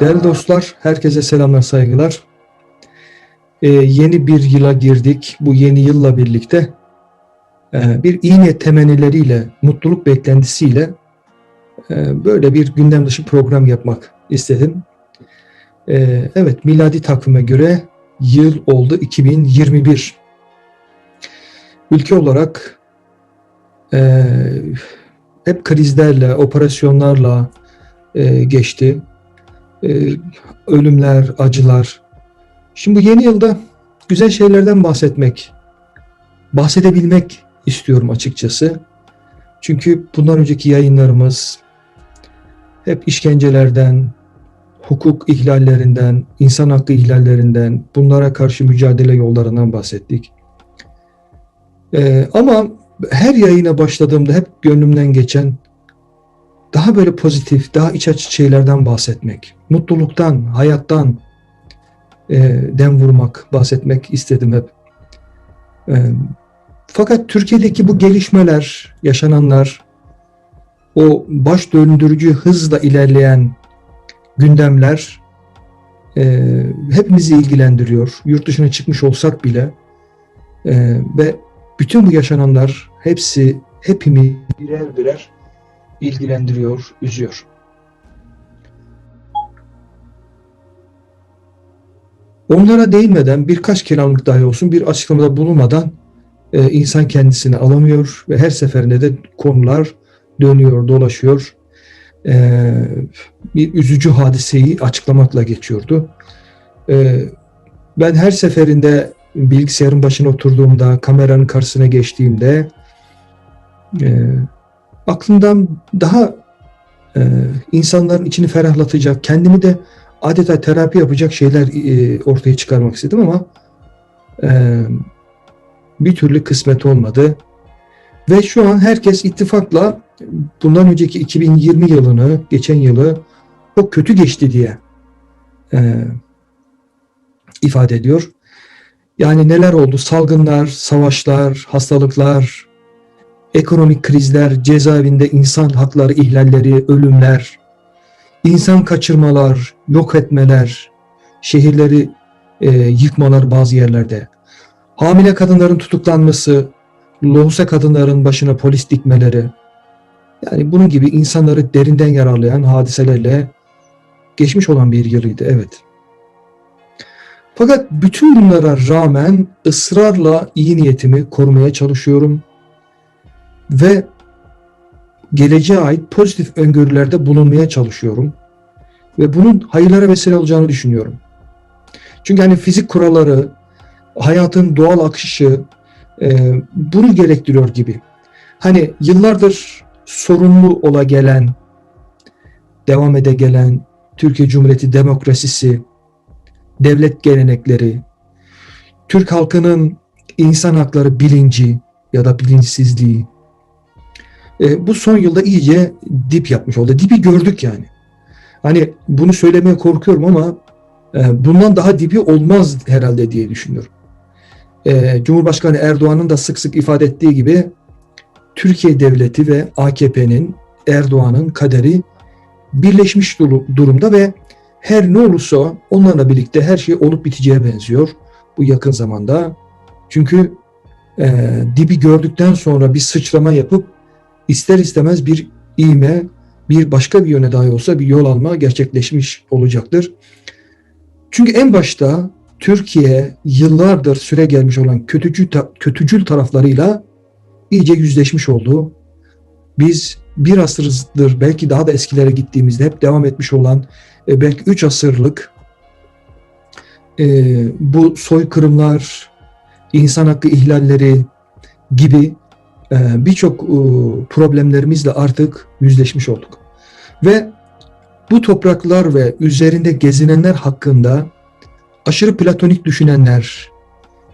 Değerli dostlar, herkese selamlar, saygılar. Ee, yeni bir yıla girdik. Bu yeni yılla birlikte e, bir iyi niyet temennileriyle, mutluluk beklentisiyle e, böyle bir gündem dışı program yapmak istedim. E, evet, miladi takvime göre yıl oldu 2021. Ülke olarak e, hep krizlerle, operasyonlarla e, geçti ölümler, acılar. Şimdi yeni yılda güzel şeylerden bahsetmek, bahsedebilmek istiyorum açıkçası. Çünkü bundan önceki yayınlarımız hep işkencelerden, hukuk ihlallerinden, insan hakkı ihlallerinden, bunlara karşı mücadele yollarından bahsettik. Ee, ama her yayına başladığımda hep gönlümden geçen daha böyle pozitif, daha iç açıcı şeylerden bahsetmek, mutluluktan, hayattan e, dem vurmak, bahsetmek istedim hep. E, fakat Türkiye'deki bu gelişmeler, yaşananlar, o baş döndürücü hızla ilerleyen gündemler e, hepimizi ilgilendiriyor. Yurt dışına çıkmış olsak bile e, ve bütün bu yaşananlar hepsi hepimizi birer birer ilgilendiriyor, üzüyor. Onlara değinmeden birkaç kelamlık dahi olsun bir açıklamada bulunmadan e, insan kendisini alamıyor ve her seferinde de konular dönüyor, dolaşıyor. E, bir üzücü hadiseyi açıklamakla geçiyordu. E, ben her seferinde bilgisayarın başına oturduğumda, kameranın karşısına geçtiğimde aklımdan daha e, insanların içini ferahlatacak, kendimi de adeta terapi yapacak şeyler e, ortaya çıkarmak istedim ama e, bir türlü kısmet olmadı. Ve şu an herkes ittifakla bundan önceki 2020 yılını, geçen yılı çok kötü geçti diye e, ifade ediyor. Yani neler oldu? Salgınlar, savaşlar, hastalıklar, ekonomik krizler, cezaevinde insan hakları ihlalleri, ölümler, insan kaçırmalar, yok etmeler, şehirleri e, yıkmalar bazı yerlerde, hamile kadınların tutuklanması, lohusa kadınların başına polis dikmeleri, yani bunun gibi insanları derinden yararlayan hadiselerle geçmiş olan bir yılıydı, evet. Fakat bütün bunlara rağmen ısrarla iyi niyetimi korumaya çalışıyorum ve geleceğe ait pozitif öngörülerde bulunmaya çalışıyorum. Ve bunun hayırlara vesile olacağını düşünüyorum. Çünkü hani fizik kuralları, hayatın doğal akışı e, bunu gerektiriyor gibi. Hani yıllardır sorumlu ola gelen, devam ede gelen Türkiye Cumhuriyeti demokrasisi, devlet gelenekleri, Türk halkının insan hakları bilinci ya da bilinçsizliği, e, bu son yılda iyice dip yapmış oldu. Dibi gördük yani. Hani bunu söylemeye korkuyorum ama e, bundan daha dibi olmaz herhalde diye düşünüyorum. E, Cumhurbaşkanı Erdoğan'ın da sık sık ifade ettiği gibi Türkiye Devleti ve AKP'nin Erdoğan'ın kaderi birleşmiş durumda ve her ne olursa onlarla birlikte her şey olup biteceğe benziyor bu yakın zamanda. Çünkü e, dibi gördükten sonra bir sıçrama yapıp ister istemez bir iğme, bir başka bir yöne dahi olsa bir yol alma gerçekleşmiş olacaktır. Çünkü en başta Türkiye yıllardır süre gelmiş olan kötücül, kötücül taraflarıyla iyice yüzleşmiş oldu. Biz bir asırdır belki daha da eskilere gittiğimizde hep devam etmiş olan e, belki üç asırlık e, bu soykırımlar, insan hakkı ihlalleri gibi birçok e, problemlerimizle artık yüzleşmiş olduk. Ve bu topraklar ve üzerinde gezinenler hakkında aşırı platonik düşünenler,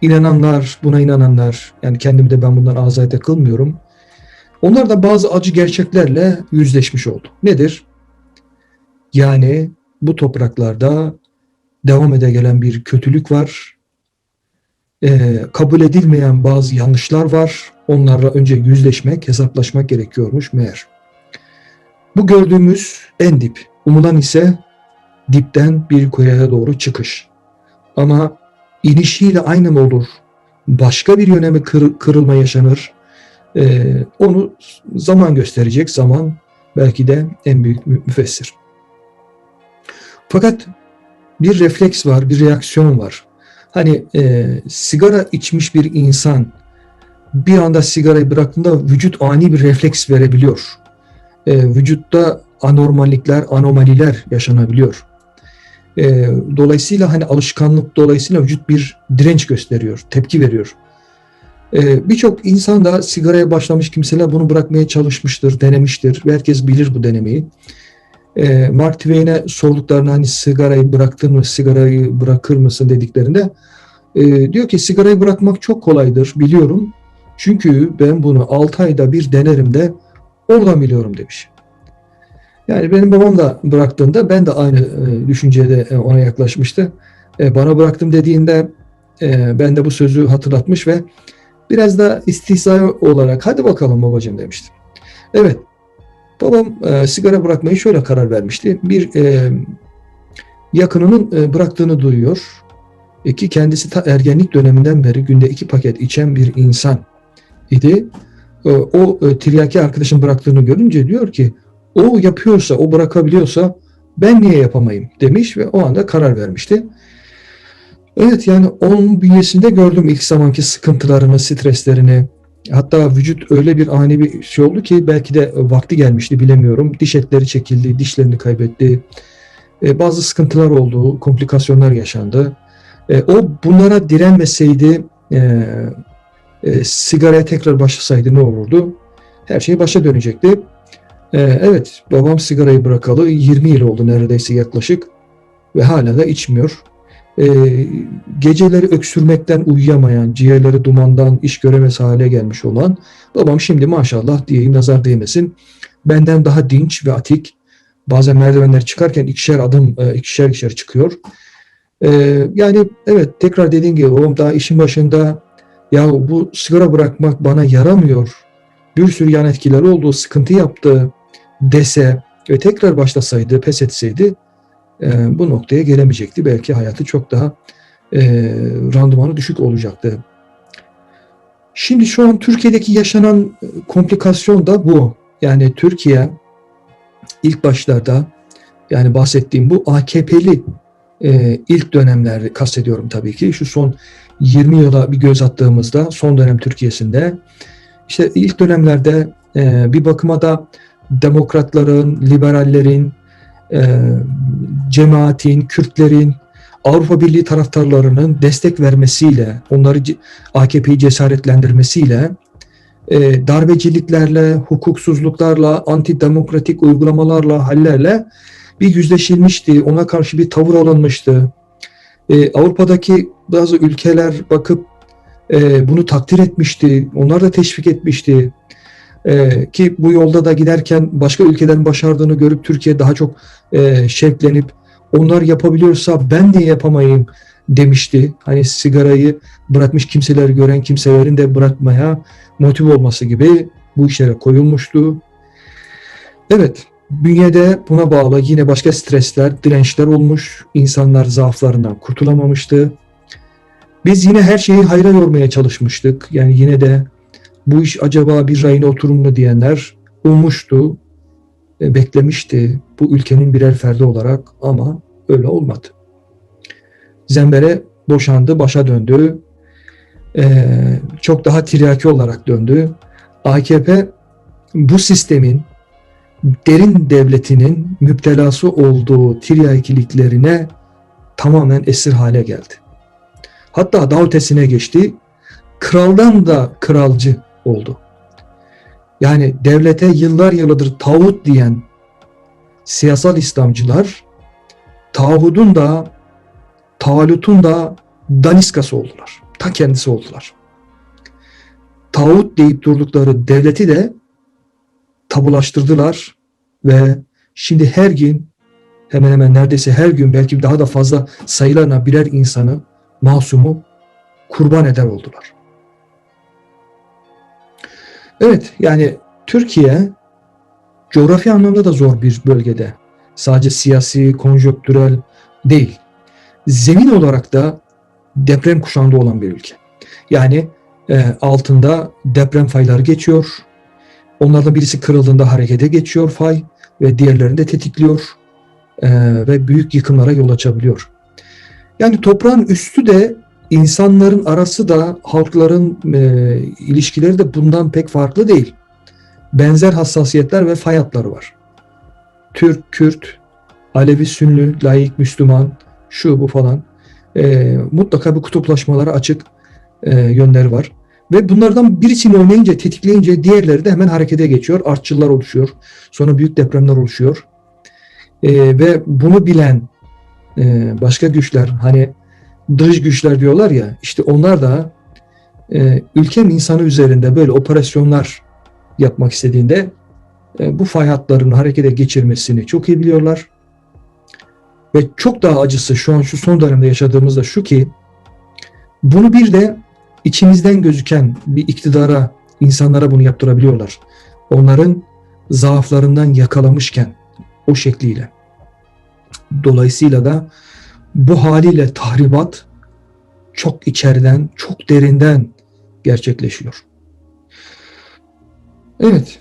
inananlar, buna inananlar, yani kendimi de ben bundan azade kılmıyorum. Onlar da bazı acı gerçeklerle yüzleşmiş oldu. Nedir? Yani bu topraklarda devam ede gelen bir kötülük var, e, kabul edilmeyen bazı yanlışlar var. Onlarla önce yüzleşmek, hesaplaşmak gerekiyormuş meğer. Bu gördüğümüz en dip. Umulan ise dipten bir kuyuya doğru çıkış. Ama inişiyle aynı mı olur? Başka bir yöne mi kır- kırılma yaşanır? Ee, onu zaman gösterecek. Zaman belki de en büyük mü- müfessir. Fakat bir refleks var, bir reaksiyon var. Hani e, sigara içmiş bir insan bir anda sigarayı bıraktığında vücut ani bir refleks verebiliyor. E, vücutta anormallikler, anomaliler yaşanabiliyor. E, dolayısıyla hani alışkanlık dolayısıyla vücut bir direnç gösteriyor, tepki veriyor. E, Birçok insan da sigaraya başlamış kimseler bunu bırakmaya çalışmıştır, denemiştir herkes bilir bu denemeyi. E, Mark Twain'e sorduklarında hani sigarayı bıraktın mı, sigarayı bırakır mısın dediklerinde e, diyor ki sigarayı bırakmak çok kolaydır biliyorum. Çünkü ben bunu 6 ayda bir denerim de oradan biliyorum demiş. Yani benim babam da bıraktığında ben de aynı e, düşüncede e, ona yaklaşmıştı. E, bana bıraktım dediğinde ben de bu sözü hatırlatmış ve biraz da istihza olarak hadi bakalım babacığım demiştim. Evet babam sigara bırakmayı şöyle karar vermişti. Bir yakınının bıraktığını duyuyor. İki kendisi ta ergenlik döneminden beri günde iki paket içen bir insan idi. E, o e, tiryaki arkadaşın bıraktığını görünce diyor ki o yapıyorsa, o bırakabiliyorsa ben niye yapamayayım demiş ve o anda karar vermişti. Evet yani onun bünyesinde gördüm ilk zamanki sıkıntılarını, streslerini. Hatta vücut öyle bir ani bir şey oldu ki belki de vakti gelmişti bilemiyorum. Diş etleri çekildi, dişlerini kaybetti. E, bazı sıkıntılar oldu, komplikasyonlar yaşandı. E, o bunlara direnmeseydi, e, e, sigaraya tekrar başlasaydı ne olurdu? Her şey başa dönecekti. E, evet, babam sigarayı bırakalı 20 yıl oldu neredeyse yaklaşık ve hala da içmiyor. E, geceleri öksürmekten uyuyamayan, ciğerleri dumandan iş göremez hale gelmiş olan babam şimdi maşallah diyeyim nazar değmesin benden daha dinç ve atik. Bazen merdivenler çıkarken ikişer adım, e, ikişer ikişer çıkıyor. E, yani evet tekrar dediğim gibi babam daha işin başında ya bu sigara bırakmak bana yaramıyor. Bir sürü yan etkileri oldu, sıkıntı yaptı dese ve tekrar başlasaydı, pes etseydi e, bu noktaya gelemeyecekti. Belki hayatı çok daha e, randımanı düşük olacaktı. Şimdi şu an Türkiye'deki yaşanan komplikasyon da bu. Yani Türkiye ilk başlarda yani bahsettiğim bu AKP'li e, ilk dönemlerde kastediyorum tabii ki. Şu son 20 yıla bir göz attığımızda son dönem Türkiye'sinde işte ilk dönemlerde e, bir bakıma da demokratların, liberallerin, e, cemaatin, Kürtlerin, Avrupa Birliği taraftarlarının destek vermesiyle, onları AKP'yi cesaretlendirmesiyle, e, darbeciliklerle, hukuksuzluklarla, antidemokratik uygulamalarla, hallerle bir yüzleşilmişti. Ona karşı bir tavır alınmıştı. E, Avrupa'daki bazı ülkeler bakıp e, bunu takdir etmişti. Onlar da teşvik etmişti. Ee, ki bu yolda da giderken başka ülkelerin başardığını görüp Türkiye daha çok e, şevklenip onlar yapabiliyorsa ben de yapamayayım demişti. Hani sigarayı bırakmış kimseleri gören kimselerin de bırakmaya motive olması gibi bu işlere koyulmuştu. Evet, bünyede buna bağlı yine başka stresler, dirençler olmuş. İnsanlar zaaflarından kurtulamamıştı. Biz yine her şeyi hayra yormaya çalışmıştık. Yani yine de bu iş acaba bir rayına oturur mu diyenler ummuştu, e, beklemişti bu ülkenin birer ferdi olarak ama öyle olmadı. Zembere boşandı, başa döndü. E, çok daha tiryaki olarak döndü. AKP bu sistemin derin devletinin müptelası olduğu tiryakiliklerine tamamen esir hale geldi. Hatta daha ötesine geçti. Kraldan da kralcı oldu. Yani devlete yıllar yılıdır tağut diyen siyasal İslamcılar tağutun da tağutun da daniskası oldular. Ta kendisi oldular. Tağut deyip durdukları devleti de tabulaştırdılar ve şimdi her gün hemen hemen neredeyse her gün belki daha da fazla sayılarına birer insanı masumu kurban eder oldular. Evet yani Türkiye coğrafi anlamda da zor bir bölgede. sadece siyasi, konjonktürel değil. Zemin olarak da deprem kuşağında olan bir ülke. Yani e, altında deprem fayları geçiyor. Onlardan birisi kırıldığında harekete geçiyor fay ve diğerlerini de tetikliyor e, ve büyük yıkımlara yol açabiliyor. Yani toprağın üstü de insanların arası da halkların e, ilişkileri de bundan pek farklı değil. Benzer hassasiyetler ve fay hatları var. Türk, Kürt, Alevi, Sünni, laik, Müslüman, şu bu falan. E, mutlaka bu kutuplaşmalara açık e, yönleri var. Ve bunlardan birisini oynayınca, tetikleyince diğerleri de hemen harekete geçiyor. Artçılar oluşuyor. Sonra büyük depremler oluşuyor. E, ve bunu bilen e, başka güçler, hani dış güçler diyorlar ya, işte onlar da e, ülkem insanı üzerinde böyle operasyonlar yapmak istediğinde e, bu fay hatlarını harekete geçirmesini çok iyi biliyorlar. Ve çok daha acısı şu an şu son dönemde yaşadığımızda şu ki bunu bir de içimizden gözüken bir iktidara, insanlara bunu yaptırabiliyorlar. Onların zaaflarından yakalamışken o şekliyle. Dolayısıyla da bu haliyle tahribat çok içeriden, çok derinden gerçekleşiyor. Evet,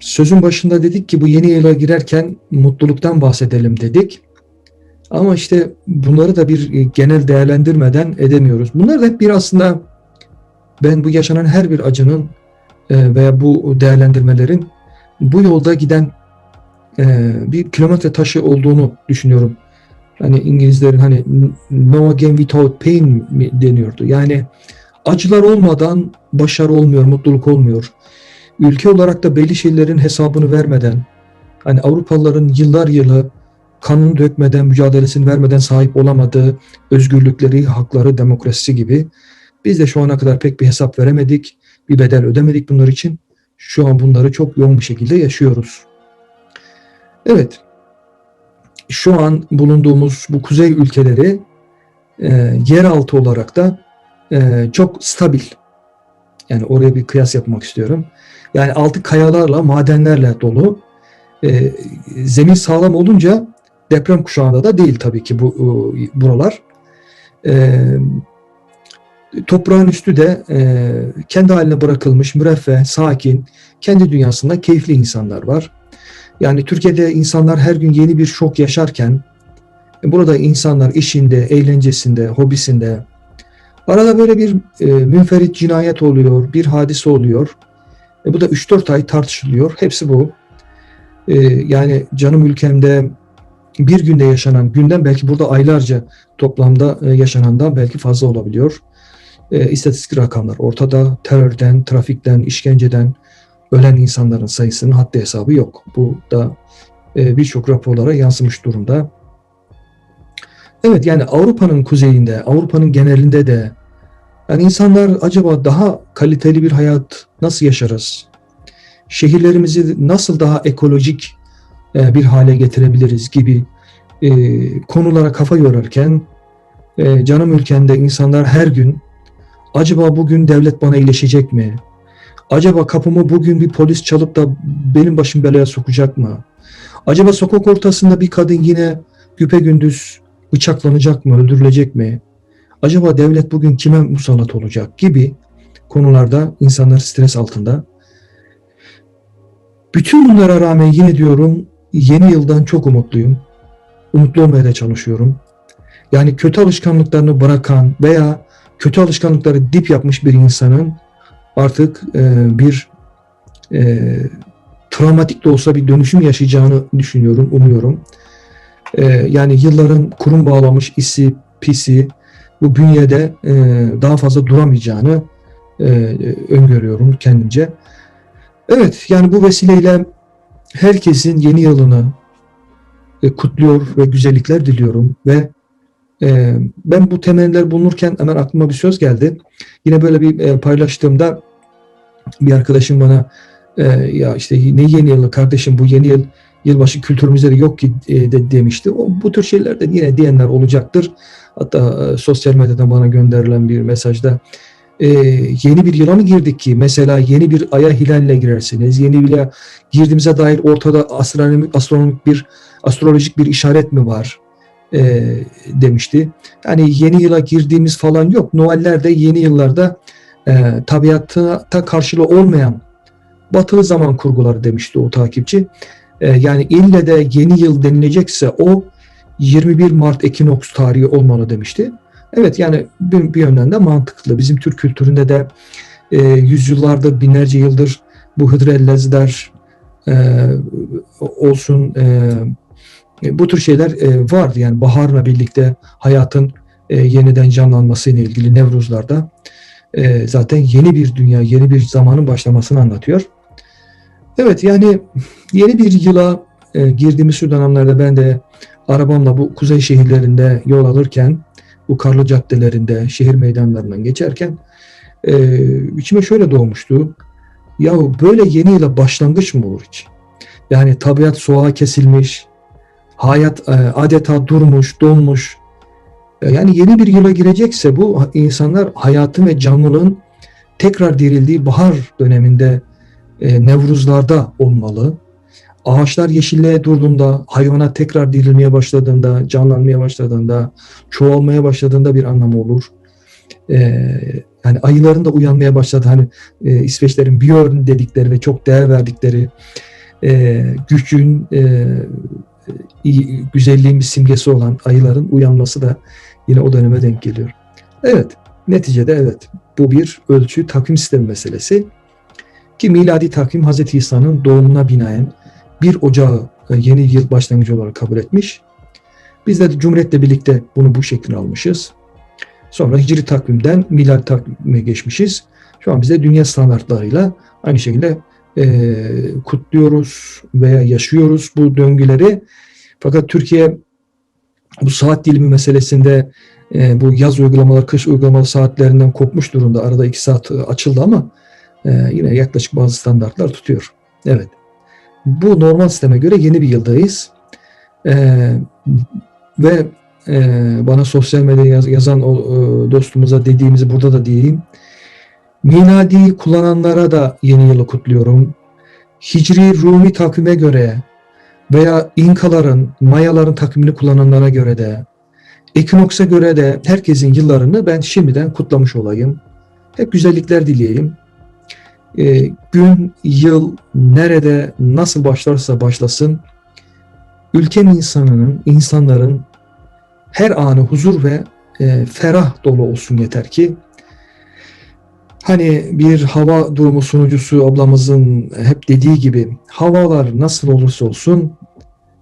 sözün başında dedik ki bu yeni yıla girerken mutluluktan bahsedelim dedik. Ama işte bunları da bir genel değerlendirmeden edemiyoruz. Bunlar da hep bir aslında ben bu yaşanan her bir acının e, veya bu değerlendirmelerin bu yolda giden e, bir kilometre taşı olduğunu düşünüyorum. Hani İngilizlerin hani no gain without pain mi deniyordu. Yani acılar olmadan başarı olmuyor, mutluluk olmuyor. Ülke olarak da belli şeylerin hesabını vermeden, hani Avrupalıların yıllar yılı kanını dökmeden, mücadelesini vermeden sahip olamadığı özgürlükleri, hakları, demokrasisi gibi biz de şu ana kadar pek bir hesap veremedik, bir bedel ödemedik bunlar için. Şu an bunları çok yoğun bir şekilde yaşıyoruz. Evet, şu an bulunduğumuz bu kuzey ülkeleri e, yeraltı olarak da e, çok stabil. Yani oraya bir kıyas yapmak istiyorum. Yani altı kayalarla, madenlerle dolu. E, zemin sağlam olunca deprem kuşağında da değil tabii ki bu e, buralar. E, toprağın üstü de e, kendi haline bırakılmış, müreffeh, sakin, kendi dünyasında keyifli insanlar var. Yani Türkiye'de insanlar her gün yeni bir şok yaşarken burada insanlar işinde, eğlencesinde, hobisinde arada böyle bir e, münferit cinayet oluyor, bir hadise oluyor. E, bu da 3-4 ay tartışılıyor. Hepsi bu. E, yani canım ülkemde bir günde yaşanan günden belki burada aylarca toplamda e, yaşanandan belki fazla olabiliyor. E, istatistik rakamlar ortada. Terörden, trafikten, işkenceden, ölen insanların sayısının haddi hesabı yok. Bu da e, birçok raporlara yansımış durumda. Evet yani Avrupa'nın kuzeyinde, Avrupa'nın genelinde de yani insanlar acaba daha kaliteli bir hayat nasıl yaşarız? Şehirlerimizi nasıl daha ekolojik e, bir hale getirebiliriz gibi e, konulara kafa yorarken e, canım ülkende insanlar her gün acaba bugün devlet bana iyileşecek mi? Acaba kapımı bugün bir polis çalıp da benim başım belaya sokacak mı? Acaba sokak ortasında bir kadın yine güpe gündüz bıçaklanacak mı, öldürülecek mi? Acaba devlet bugün kime musallat olacak gibi konularda insanlar stres altında. Bütün bunlara rağmen yine diyorum yeni yıldan çok umutluyum. Umutlu olmaya da çalışıyorum. Yani kötü alışkanlıklarını bırakan veya kötü alışkanlıkları dip yapmış bir insanın artık e, bir e, travmatik de olsa bir dönüşüm yaşayacağını düşünüyorum, umuyorum. E, yani yılların kurum bağlamış isi, pisi bu bünyede e, daha fazla duramayacağını e, öngörüyorum kendimce. Evet, yani bu vesileyle herkesin yeni yılını e, kutluyor ve güzellikler diliyorum ve e, ben bu temeller bulunurken hemen aklıma bir söz geldi. Yine böyle bir e, paylaştığımda bir arkadaşım bana e, ya işte ne yeni yılı kardeşim bu yeni yıl yılbaşı kültürümüzde de yok ki e, de, demişti. O, bu tür şeylerde yine diyenler olacaktır. Hatta sosyal medyadan bana gönderilen bir mesajda e, yeni bir yıla mı girdik ki? Mesela yeni bir aya hilalle girersiniz. Yeni bir yıla girdiğimize dair ortada astronomik, astronomik bir astrolojik bir işaret mi var e, demişti. Yani yeni yıla girdiğimiz falan yok. Noeller de yeni yıllarda e, tabiata karşılığı olmayan batılı zaman kurguları demişti o takipçi. E, yani ille de yeni yıl denilecekse o 21 Mart ekinoks tarihi olmalı demişti. Evet yani bir, bir yönden de mantıklı. Bizim Türk kültüründe de e, yüzyıllardır, binlerce yıldır bu hıdrellezler e, olsun e, bu tür şeyler e, vardı. Yani baharla birlikte hayatın e, yeniden canlanması ile ilgili Nevruzlarda e, zaten yeni bir dünya, yeni bir zamanın başlamasını anlatıyor. Evet yani yeni bir yıla e, girdiğimiz şu dönemlerde ben de arabamla bu kuzey şehirlerinde yol alırken bu karlı caddelerinde, şehir meydanlarından geçerken e, içime şöyle doğmuştu. Ya böyle yeni yıla başlangıç mı olur hiç? Yani tabiat soğuğa kesilmiş, hayat e, adeta durmuş, donmuş. E, yani yeni bir yıla girecekse bu insanlar hayatın ve canlılığın tekrar dirildiği bahar döneminde e, Nevruzlarda olmalı. Ağaçlar yeşilliğe durduğunda, hayvana tekrar dirilmeye başladığında, canlanmaya başladığında, çoğalmaya başladığında bir anlamı olur. E, yani ayıların da uyanmaya başladı. Hani e, İsveçlerin Björn dedikleri ve çok değer verdikleri e, gücün, e, iyi, güzelliğin bir simgesi olan ayıların uyanması da yine o döneme denk geliyor. Evet, neticede evet bu bir ölçü takvim sistemi meselesi. Ki miladi takvim Hz. İsa'nın doğumuna binaen 1 Ocağı e, yeni yıl başlangıcı olarak kabul etmiş. Biz de Cumhuriyet'le birlikte bunu bu şekilde almışız. Sonra Hicri takvimden miladi takvime geçmişiz. Şu an bize dünya standartlarıyla aynı şekilde e, kutluyoruz veya yaşıyoruz bu döngüleri. Fakat Türkiye bu saat dilimi meselesinde e, bu yaz uygulamaları, kış uygulamalı saatlerinden kopmuş durumda. Arada iki saat açıldı ama e, yine yaklaşık bazı standartlar tutuyor. Evet. Bu normal sisteme göre yeni bir yıldayız. E, ve e, bana sosyal medyada yaz, yazan o e, dostumuza dediğimizi burada da diyeyim. Miladi kullananlara da yeni yılı kutluyorum. Hicri Rumi takvime göre veya İnkaların, Mayaların takvimini kullananlara göre de, Ekinoks'a göre de herkesin yıllarını ben şimdiden kutlamış olayım. Hep güzellikler dileyeyim. E, gün, yıl, nerede, nasıl başlarsa başlasın, ülkenin insanının, insanların her anı huzur ve e, ferah dolu olsun yeter ki Hani bir hava durumu sunucusu ablamızın hep dediği gibi havalar nasıl olursa olsun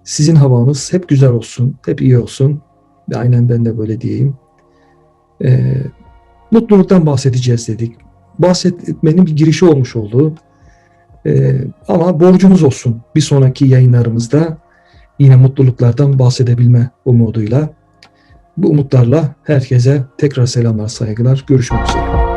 sizin havanız hep güzel olsun, hep iyi olsun. Ve aynen ben de böyle diyeyim. Ee, mutluluktan bahsedeceğiz dedik. Bahsetmenin bir girişi olmuş oldu. Ee, ama borcumuz olsun bir sonraki yayınlarımızda yine mutluluklardan bahsedebilme umuduyla. Bu umutlarla herkese tekrar selamlar, saygılar. Görüşmek üzere.